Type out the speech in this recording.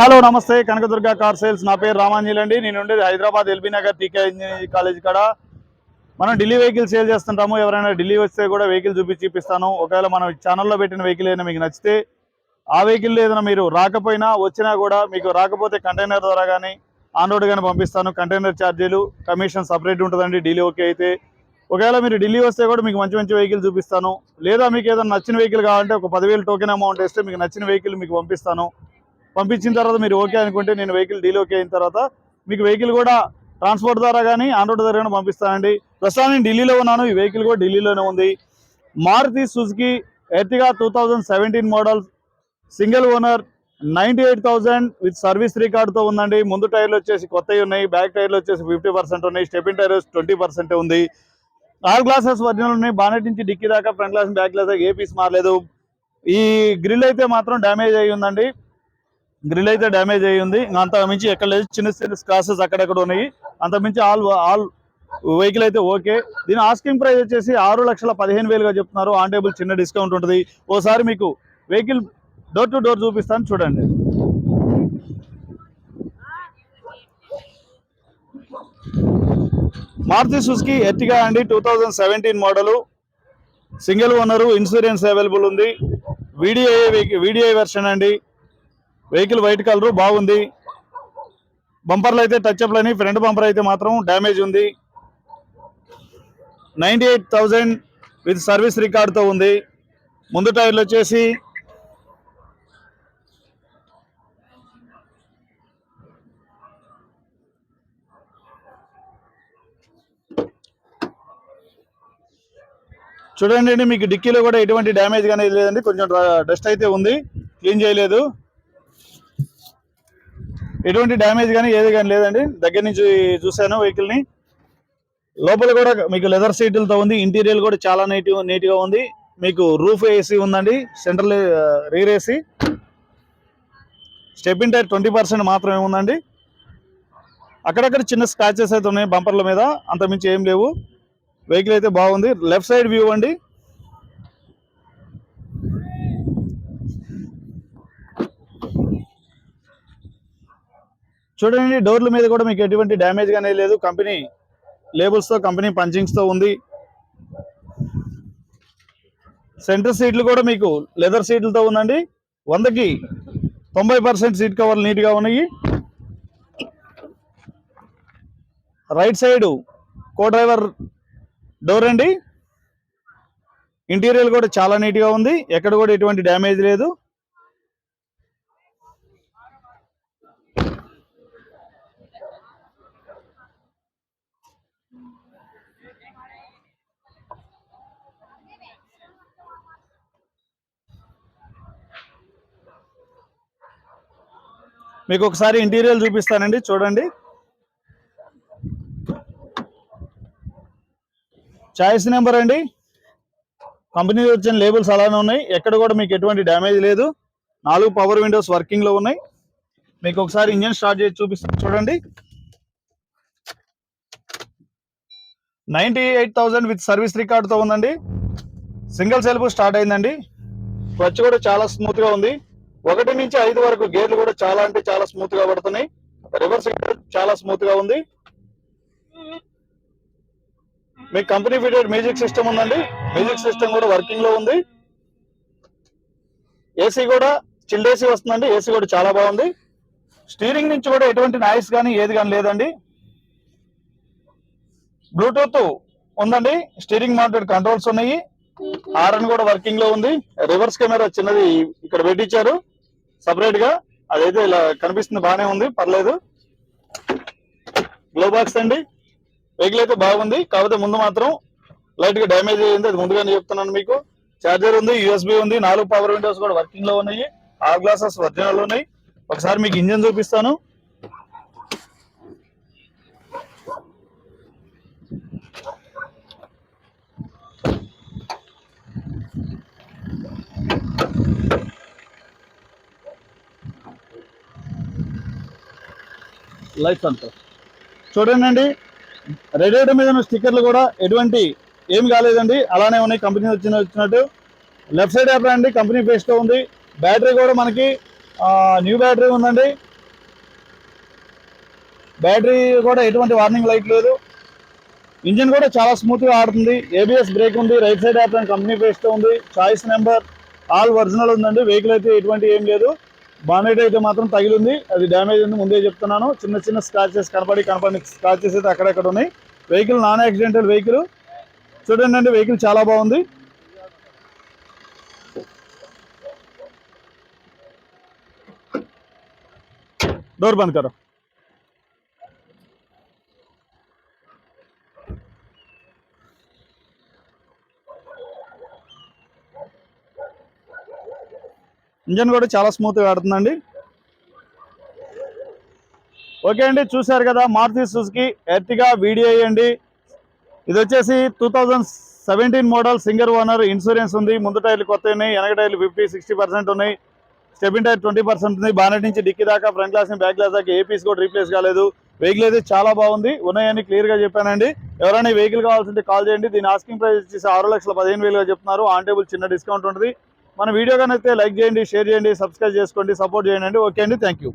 Hello నమస్తే. Kanakadurga car sales. నా పేరు రామాంజలి అండి. నేను ఉండేది Hyderabad LB Nagar TK engineering college కాడ. మనం ఢిల్లీ వెహికల్ సేల్ చేస్తుంటాము. ఎవరైనా ఢిల్లీ వస్తే కూడా వెహికల్ చూపించి చూపిస్తాను ఒకవేళ మనం ఛానల్లో పెట్టిన వెహికల్ ఏదైనా మీకు నచ్చితే ఆ వెహికల్ ఏదైనా మీరు రాకపోయినా వచ్చినా కూడా మీకు రాకపోతే కంటైనర్ ద్వారా కానీ ఆన్ రోడ్ కానీ పంపిస్తాను. కంటైనర్ ఛార్జీలు కమిషన్ సపరేట్ ఉంటుందండి. ఢిల్లీ ఓకే అయితే. ఒకవేళ మీరు ఢిల్లీ వస్తే కూడా మీకు మంచి మంచి వెహికల్ చూపిస్తాను. లేదా మీకు ఏదైనా నచ్చిన వెహికల్ కావాలంటే ఒక పదివేలు టోకెన్ అమౌంట్ వేస్తే మీకు నచ్చిన వెహికల్ మీకు పంపిస్తాను. పంపించిన తర్వాత మీరు ఓకే అనుకుంటే నేను వెహికల్ డీల్ ఓకే అయిన తర్వాత మీకు వెహికల్ కూడా ట్రాన్స్పోర్ట్ ద్వారా కానీ ఆన్ రోడ్ ద్వారా కానీ పంపిస్తానండి. ప్రస్తుతం నేను ఢిల్లీలో ఉన్నాను. ఈ వెహికల్ కూడా ఢిల్లీలోనే ఉంది. Maruti Suzuki Ertiga two thousand seventeen model single owner ninety eight thousand with service రికార్డుతో ఉందండి. ముందు టైర్లు వచ్చేసి కొత్తవి ఉన్నాయి. బ్యాక్ టైర్లు వచ్చేసి ఫిఫ్టీ పర్సెంట్ ఉన్నాయి. స్టెపిన్ టైర్ ట్వంటీ పర్సెంట్ ఉంది. ఆల్ గ్లాసెస్ ఒరిజినల్ ఉన్నాయి. బానెట్ నుంచి డిక్కీ దాకా ఫ్రంట్ గ్లాస్ బ్యాక్ గ్లాస్ ఏ పీస్ మారలేదు. ఈ గ్రిల్ అయితే మాత్రం డ్యామేజ్ అయ్యి ఉందండి. గ్రిల్ అయితే డ్యామేజ్ అయ్యి ఉంది. అంత మించి ఎక్కడ లేదు. చిన్న చిన్న స్క్రాసెస్ అక్కడక్కడ ఉన్నాయి. అంత మించి ఆల్ ఆల్ వెహికల్ అయితే ఓకే దీని ఆస్కింగ్ ప్రైస్ వచ్చేసి ఆరు లక్షల పదిహేను వేలుగా చెప్తున్నారు. ఆన్ టేబుల్ చిన్న డిస్కౌంట్ ఉంటుంది. ఓసారి మీకు వెహికల్ డోర్ టు డోర్ చూపిస్తాను చూడండి. మారుతి సుజుకి ఎర్టిగా అండి. Two thousand seventeen model single owner insurance available ఉంది. వీడిఐ వీడిఐ వెర్షన్ అండి. వెహికల్ వైట్ కలర్ బాగుంది. బంపర్లు అయితే టచ్ అప్లు అని ఫ్రంట్ బంపర్ అయితే మాత్రం డ్యామేజ్ ఉంది. Ninety eight thousand with service రికార్డుతో ఉంది. ముందు టైర్లు వచ్చేసి చూడండి మీకు డిక్కీలో కూడా ఎటువంటి డ్యామేజ్ కానీ లేదండి. కొంచెం డస్ట్ అయితే ఉంది. క్లీన్ చేయలేదు. ఎటువంటి డ్యామేజ్ కానీ ఏది కానీ లేదండి. దగ్గర నుంచి చూశాను వెహికల్ని లోపల కూడా మీకు లెదర్ సీట్లతో ఉంది. ఇంటీరియర్ కూడా చాలా నీట్ నీట్గా ఉంది. మీకు రూఫ్ ఏసీ ఉందండి. Central rear AC step tyre twenty percent మాత్రమే ఉందండి. అక్కడక్కడ చిన్న స్క్రాచెస్ అయితే ఉన్నాయి బంపర్ల మీద. అంతమించి ఏం లేవు. వెహికల్ అయితే బాగుంది. లెఫ్ట్ సైడ్ వ్యూ అండి. చూడండి డోర్ల మీద కూడా మీకు ఎటువంటి డ్యామేజ్ కానీ లేదు. కంపెనీ లేబుల్స్తో కంపెనీ పంచింగ్స్తో ఉంది. సెంటర్ సీట్లు కూడా మీకు లెదర్ సీట్లతో ఉందండి. వందకి తొంభై పర్సెంట్ సీట్ కవర్లు నీట్గా ఉన్నాయి. Right side co driver door అండి. ఇంటీరియర్ కూడా చాలా నీట్గా ఉంది. ఎక్కడ కూడా ఎటువంటి డ్యామేజ్ లేదు. మీకు ఒకసారి ఇంటీరియర్ చూపిస్తానండి చూడండి. చాయిస్ నెంబర్ అండి. కంపెనీ వచ్చిన లేబుల్స్ అలానే ఉన్నాయి. ఎక్కడ కూడా మీకు ఎటువంటి డ్యామేజ్ లేదు. నాలుగు పవర్ విండోస్ వర్కింగ్లో ఉన్నాయి. మీకు ఒకసారి ఇంజన్ స్టార్ట్ చేసి చూపిస్తాను చూడండి. Ninety eight thousand with service రికార్డ్తో ఉందండి. సింగిల్ సెల్ఫ్ స్టార్ట్ అయిందండి. క్లచ్ కూడా చాలా స్మూత్గా ఉంది. ఒకటి నుంచి ఐదు వరకు గేర్లు కూడా చాలా అంటే చాలా స్మూత్గా పడుతున్నాయి. రివర్స్ చాలా స్మూత్గా ఉంది. మీకు కంపెనీ ఫిటెడ్ మ్యూజిక్ సిస్టమ్ ఉందండి. మ్యూజిక్ సిస్టమ్ కూడా వర్కింగ్లో ఉంది. ఏసీ కూడా చిల్డ్ ఏసీ వస్తుందండి. ఏసీ కూడా చాలా బాగుంది. స్టీరింగ్ నుంచి కూడా ఎటువంటి నాయిస్ కానీ ఏది కానీ లేదండి. బ్లూటూత్ ఉందండి. స్టీరింగ్ మౌంటెడ్ కంట్రోల్స్ ఉన్నాయి. ఆర్ఎన్ కూడా వర్కింగ్లో ఉంది. రివర్స్ కెమెరా చిన్నది ఇక్కడ పెట్టించారు. సపరేట్గా? అదైతే ఇలా కనిపిస్తుంది బాగానే ఉంది పర్లేదు. గ్లో బాక్స్ అండి. వెహికల్ అయితే బాగుంది కాకపోతే ముందు మాత్రం లైట్గా డ్యామేజ్ అయ్యింది అది ముందుగానే చెప్తున్నాను మీకు. చార్జర్ ఉంది యూఎస్బి ఉంది నాలుగు పవర్ విండోస్ కూడా వర్కింగ్లో ఉన్నాయి ఆరు గ్లాసెస్ ఒరిజినల్ ఉన్నాయి. ఒకసారి మీకు ఇంజన్ చూపిస్తాను. లైఫ్ అంతా. చూడండి అండి మీద ఉన్న స్టిక్కర్లు కూడా ఎటువంటి ఏమి కాలేదండి. అలానే ఉన్నాయి కంపెనీ వచ్చిన వచ్చినట్టు. లెఫ్ట్ సైడ్ యాప్ అండి కంపెనీ ఫేస్తో ఉంది. బ్యాటరీ కూడా మనకి న్యూ బ్యాటరీ ఉందండి. బ్యాటరీ కూడా ఎటువంటి వార్నింగ్ లైట్ లేదు. ఇంజిన్ కూడా చాలా స్మూత్గా ఆడుతుంది. ఏబిఎస్ బ్రేక్ ఉంది రైట్ సైడ్ యాప్ కంపెనీ ఫేస్తో ఉంది. చాయిస్ నెంబర్ ఆల్ ఒరిజినల్ ఉందండి. వెహికల్ అయితే ఎటువంటి ఏం లేదు. బానెట్ అయితే మాత్రం తగిలింది. అది డ్యామేజ్ ఉంది ముందే చెప్తున్నాను. చిన్న చిన్న స్క్రాచెస్ కనపడి కనపడి స్క్రాచెస్ అయితే అక్కడక్కడ ఉన్నాయి. వెహికల్ నాన్ యాక్సిడెంటల్ వెహికల్ చూడండి అండి వెహికల్ చాలా బాగుంది. డోర్ బంద్ కరో ఇంజన్ కూడా చాలా స్మూత్గా ఆడుతుందండి. ఓకే అండి చూశారు కదా మారుతి సుజుకి ఎర్టిగా వీడియో అండి ఇది వచ్చేసి two thousand seventeen model single owner insurance ఉంది. ముందు టైర్లు కొత్త ఉన్నాయి వెనక టైర్లు ఫిఫ్టీ సిక్స్టీ పర్సెంట్ ఉన్నాయి. స్టెబిన్ టైర్ ట్వంటీ పర్సెంట్ ఉంది. బానెట్ నుంచి డిక్కి దాకా ఫ్రంట్ గ్లాస్ బ్యాక్ గ్లాస్ దాకా ఏ పీస్ కూడా రీప్లేస్ కాలేదు. వెహికల్ అయితే చాలా బాగుంది. ఉన్నాయని క్లియర్గా చెప్పానండి. ఎవరైనా వెహికల్ కావాల్సింటే కాల్ చేయండి. దీని ఆస్కింగ్ ప్రైస్ వచ్చేసి ఆరు లక్షల పదిహేను వేలుగా చెప్తున్నారు. ఆన్ టేబుల్ చిన్న డిస్కౌంట్ ఉంటుంది. మన వీడియో కనైతే లైక్ చేయండి షేర్ చేయండి సబ్స్క్రైబ్ చేసుకోండి సపోర్ట్ చేయండి. ఓకే అండి థ్యాంక్ యూ.